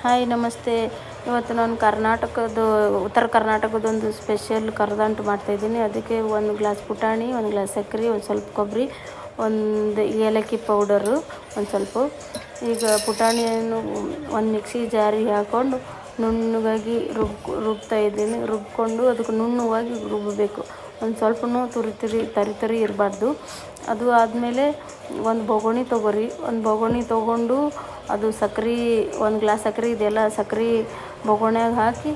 Hi, ನಮಸ್ತೆ. ಇವತ್ತು ನಾನು ಕರ್ನಾಟಕದ ಉತ್ತರ ಕರ್ನಾಟಕದೊಂದು ಸ್ಪೆಷಲ್ ಕರದಂಟು ಮಾಡ್ತಾಯಿದ್ದೀನಿ ಅದಕ್ಕೆ ಒಂದು ಗ್ಲಾಸ್ ಪುಟಾಣಿ, ಒಂದು ಗ್ಲಾಸ್ ಸಕ್ಕರೆ, ಒಂದು ಸ್ವಲ್ಪ ಕೊಬ್ಬರಿ, ಒಂದು ಏಲಕ್ಕಿ ಪೌಡರು, ಒಂದು ಸ್ವಲ್ಪ. ಈಗ ಪುಟಾಣಿಯನ್ನು ಒಂದು ಮಿಕ್ಸಿ ಜಾರಿಗೆ ಹಾಕ್ಕೊಂಡು ನುಣ್ಣಗಾಗಿ ರುಬ್ ರುಬ್ತಾ ಇದ್ದೀನಿ. ರುಬ್ಕೊಂಡು ಅದಕ್ಕೆ ನುಣ್ಣಗಾಗಿ ರುಬ್ಬಬೇಕು. ಒಂದು ಸ್ವಲ್ಪನೂ ತುರಿ ತುರಿ ಇರಬಾರ್ದು. ಅದು ಆದಮೇಲೆ ಒಂದು ಬೊಗಣಿ ತೊಗೊರಿ. ಒಂದು ಬೊಗಣಿ ತೊಗೊಂಡು ಅದು ಸಕ್ರೆ, ಒಂದು ಗ್ಲಾಸ್ ಸಕ್ರೆ ಇದೆಯಲ್ಲ, ಸಕ್ರೆ ಬೊಗಣ್ಯಾಗ ಹಾಕಿ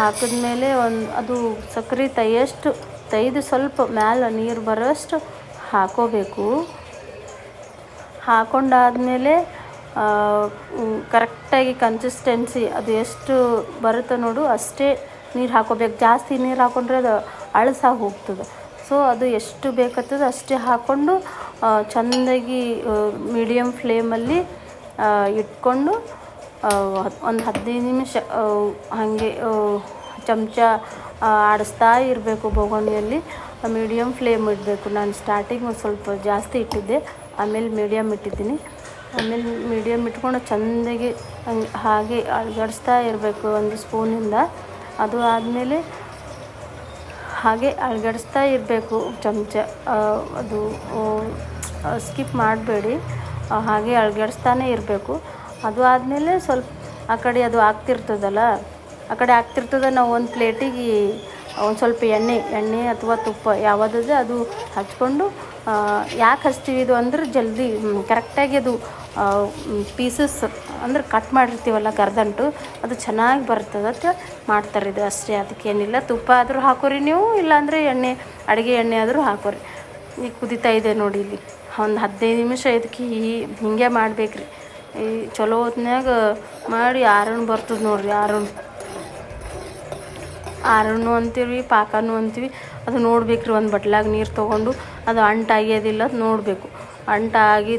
ಹಾಕಿದ್ಮೇಲೆ ಒಂದು, ಅದು ಸಕ್ರೆ ತೈಯಷ್ಟು, ತೈದು ಸ್ವಲ್ಪ ಮ್ಯಾಲೆ ನೀರು ಬರೋಷ್ಟು ಹಾಕ್ಕೋಬೇಕು ಹಾಕೊಂಡಾದ್ಮೇಲೆ ಕರೆಕ್ಟಾಗಿ ಕನ್ಸಿಸ್ಟೆನ್ಸಿ ಅದು ಎಷ್ಟು ಬರುತ್ತೆ ನೋಡು, ಅಷ್ಟೇ ನೀರು ಹಾಕೋಬೇಕು. ಜಾಸ್ತಿ ನೀರು ಹಾಕ್ಕೊಂಡ್ರೆ ಅದು ಅಳಸಾಗಿ ಹೋಗ್ತದೆ. ಸೊ ಅದು ಎಷ್ಟು ಬೇಕಾಗ್ತದೆ ಅಷ್ಟೇ ಹಾಕ್ಕೊಂಡು ಚೆಂದಾಗಿ ಮೀಡಿಯಮ್ ಫ್ಲೇಮಲ್ಲಿ ಇಟ್ಕೊಂಡು ಒಂದು ಹದಿನೈದು ನಿಮಿಷ ಹಾಗೆ ಚಮಚ ಆಡಿಸ್ತಾ ಇರಬೇಕು ಬೋಗಣಿಯಲ್ಲಿ. ಮೀಡಿಯಮ್ ಫ್ಲೇಮ್ ಇಡಬೇಕು. ನಾನು ಸ್ಟಾರ್ಟಿಂಗ್ ಸ್ವಲ್ಪ ಜಾಸ್ತಿ ಇಟ್ಟಿದ್ದೆ. ಆಮೇಲೆ ಮೀಡಿಯಮ್ ಇಟ್ಟಿದ್ದೀನಿ. ಆಮೇಲೆ ಮೀಡಿಯಮ್ ಇಟ್ಕೊಂಡು ಚೆಂದಾಗಿ ಹಂಗೆ ಅಳ್ಗಡಿಸ್ತಾ ಇರಬೇಕು ಒಂದು ಸ್ಪೂನಿಂದ. ಅದು ಆದಮೇಲೆ ಹಾಗೆ ಅಳ್ಗಡಿಸ್ತಾ ಇರಬೇಕು ಚಮಚ. ಅದು ಸ್ಕಿಪ್ ಮಾಡಬೇಡಿ. ಹಾಗೆ ಅಲುಗಾಡಿಸ್ತಾನೆ ಇರಬೇಕು. ಅದು ಆದಮೇಲೆ ಸ್ವಲ್ಪ ಆ ಕಡೆ ಅದು ಆಗ್ತಿರ್ತದಲ್ಲ, ಆ ಕಡೆ ಆಗ್ತಿರ್ತದೆ ನಾವು ಒಂದು ಪ್ಲೇಟಿಗೆ ಒಂದು ಸ್ವಲ್ಪ ಎಣ್ಣೆ ಎಣ್ಣೆ ಅಥವಾ ತುಪ್ಪ ಯಾವುದಿದೆ ಅದು ಹಚ್ಕೊಂಡು ಯಾಕೆ ಹಚ್ತೀವಿ ಇದು ಅಂದ್ರೆ ಜಲ್ದಿ ಕರೆಕ್ಟಾಗಿ ಅದು ಪೀಸಸ್ ಅಂದ್ರೆ ಕಟ್ ಮಾಡಿರ್ತೀವಲ್ಲ ಗರ್ದಂಟು, ಅದು ಚೆನ್ನಾಗಿ ಬರ್ತದೆ ಅಂತ ಮಾಡ್ತಾರೆ ಇದು ಅಷ್ಟೇ ಅದಕ್ಕೇನಿಲ್ಲ ತುಪ್ಪ ಆದರೂ ಹಾಕೋರಿ ನೀವು, ಇಲ್ಲಾಂದರೆ ಎಣ್ಣೆ, ಅಡುಗೆ ಎಣ್ಣೆ ಆದರೂ ಹಾಕೋರಿ. ಈಗ ಕುದಿತಾ ಇದೆ ನೋಡಿ ಇಲ್ಲಿ. ಒಂದು ಹದಿನೈದು ನಿಮಿಷ ಇದಕ್ಕೆ ಹೀಗೆ ಮಾಡ್ಬೇಕು ರೀ ಈ ಚಲೋ ಹೊತ್ನ್ಯಾಗ ಮಾಡಿ ಆರಣ್ಣು ಬರ್ತದೆ ನೋಡಿರಿ ಆರಣ್ಣು ಆರಣ್ಣು ಅಂತೀವಿ, ಪಾಕನೂ ಅಂತೀವಿ. ಅದು ನೋಡ್ಬೇಕು ರೀ ಒಂದು ಬಟ್ಲಾಗ ನೀರು ತೊಗೊಂಡು, ಅದು ಅಂಟಾಗ್ಯೋದಿಲ್ಲ ಅದು ನೋಡಬೇಕು. ಅಂಟಾಗಿ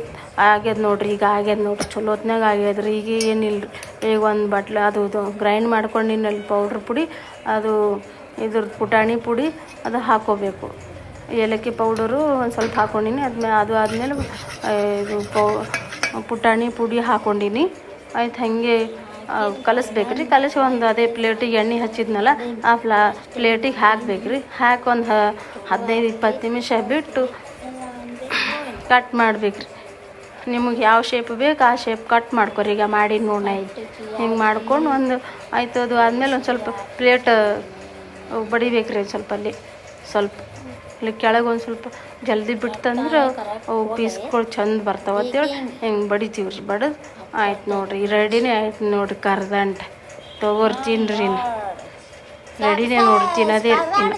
ಆಗ್ಯದ ನೋಡ್ರಿ, ಈಗ ಆಗ್ಯದ ನೋಡ್ರಿ ಚಲೋ ಹೊತ್ನಾಗ ಆಗ್ಯದ ರೀ. ಈಗ ಏನಿಲ್ಲ ಈಗ ಒಂದು ಬಟ್ಲ ಅದು ಇದು ಗ್ರೈಂಡ್ ಮಾಡ್ಕೊಂಡಿನಲ್ಲಿ ಪೌಡ್ರ್ ಪುಡಿ, ಅದು ಇದ್ರದ್ದು ಪುಟಾಣಿ ಪುಡಿ ಅದು ಹಾಕೋಬೇಕು. ಏಲಕ್ಕಿ ಪೌಡರು ಒಂದು ಸ್ವಲ್ಪ ಹಾಕೊಂಡಿನಿ ಅದ್ಮೇಲೆ ಅದು ಆದಮೇಲೆ ಇದು ಪೌ, ಪುಟಾಣಿ ಪುಡಿ ಹಾಕೊಂಡಿನಿ. ಆಯ್ತು, ಹಾಗೆ ಕಲಸ್ಬೇಕು ರೀ. ಕಲಸಿ ಒಂದು ಅದೇ ಪ್ಲೇಟಿಗೆ ಎಣ್ಣೆ ಹಚ್ಚಿದ್ನಲ್ಲ, ಆ ಫ್ಲಾ, ಪ್ಲೇಟಿಗೆ ಹಾಕ್ಬೇಕು ರೀ. ಹಾಕಿ ಒಂದು ಹದಿನೈದು ಇಪ್ಪತ್ತು ನಿಮಿಷ ಬಿಟ್ಟು ಕಟ್ ಮಾಡ್ಬೇಕು ರೀ. ನಿಮಗೆ ಯಾವ ಶೇಪ್ ಬೇಕು ಆ ಶೇಪ್ ಕಟ್ ಮಾಡ್ಕೊರಿ. ಈಗ ಮಾಡಿ ನೋಡಿ ಹಿಂಗೆ ಮಾಡ್ಕೊಂಡು ಒಂದು ಆಯ್ತು, ಅದು ಆದಮೇಲೆ ಒಂದು ಸ್ವಲ್ಪ ಪ್ಲೇಟ್ ಬಡಿಬೇಕು ರೀ ಸ್ವಲ್ಪ ಅಲ್ಲಿ. ಸ್ವಲ್ಪ ಇಲ್ಲಿ ಕೆಳಗೆ ಒಂದು ಸ್ವಲ್ಪ ಜಲ್ದಿ ಬಿಡ್ತಂದ್ರೆ ಅವು ಪೀಸ್ಗಳು ಚಂದ ಬರ್ತಾವೆ ಅಂತೇಳಿ ಹಿಂಗೆ ಬಡಿತೀವಿ ರೀ ಬಡದು. ಆಯ್ತು ನೋಡಿರಿ ರೆಡಿನೇ ಆಯ್ತು ನೋಡಿರಿ ಕರ್ದಂಟೆ. ತೊಗೋರಿ ತಿನ್ನಿರಿ ರೆಡಿನೇ ನೋಡಿರಿ ತಿನ್ನೋದೇ ಇನ್ನು.